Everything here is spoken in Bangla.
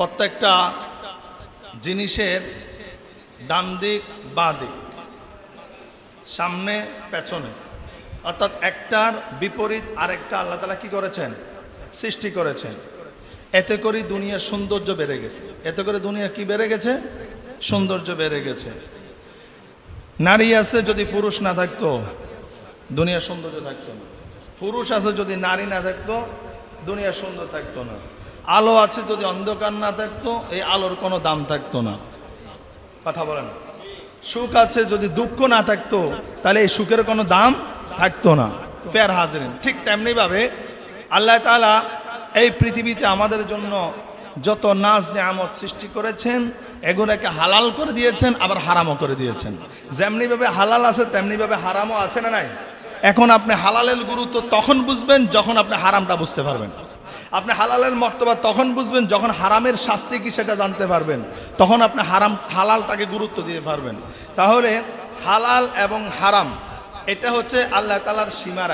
প্রত্যেকটা জিনিসের ডান দিক, বাঁ দিক, সামনে, পেছনে। অর্থাৎ একটার বিপরীত আরেকটা আল্লাহ তালা কি করেছেন? সৃষ্টি করেছেন। এতে করে দুনিয়ার সৌন্দর্য বেড়ে গেছে। এতে করে দুনিয়া কি বেড়ে গেছে? সৌন্দর্য বেড়ে গেছে। নারী আছে যদি পুরুষ না থাকতো, দুনিয়ার সৌন্দর্য থাকতো না। পুরুষ আছে যদি নারী না থাকতো, দুনিয়ার সুন্দর থাকতো না। আলো আছে যদি অন্ধকার না থাকতো, এই আলোর কোনো দাম থাকতো না। কথা বলেন। সুখ আছে যদি দুঃখ না থাকতো, তাহলে এই সুখের কোনো দাম থাকতো না। ফের হাজরিন। ঠিক তেমনি ভাবে আল্লাহ তাআলা এই পৃথিবীতে আমাদের জন্য যত নাজ নেয়ামত সৃষ্টি করেছেন, এগুলোকে হালাল করে দিয়েছেন, আবার হারামও করে দিয়েছেন। যেমনিভাবে হালাল আছে, তেমনিভাবে হারামও আছে না নাই? এখন আপনি হালালের গুরুত্ব তখন বুঝবেন, যখন আপনি হারামটা বুঝতে পারবেন। আপনি হালালের মর্তবা তখন বুঝবেন যখন হারামের শাস্তি কি সেটা জানতে পারবেন। তখন আপনি হারাম, হালালটাকে গুরুত্ব দিতে পারবেন। তাহলে হালাল এবং হারাম, এটা হচ্ছে আল্লাহ তালার সীমা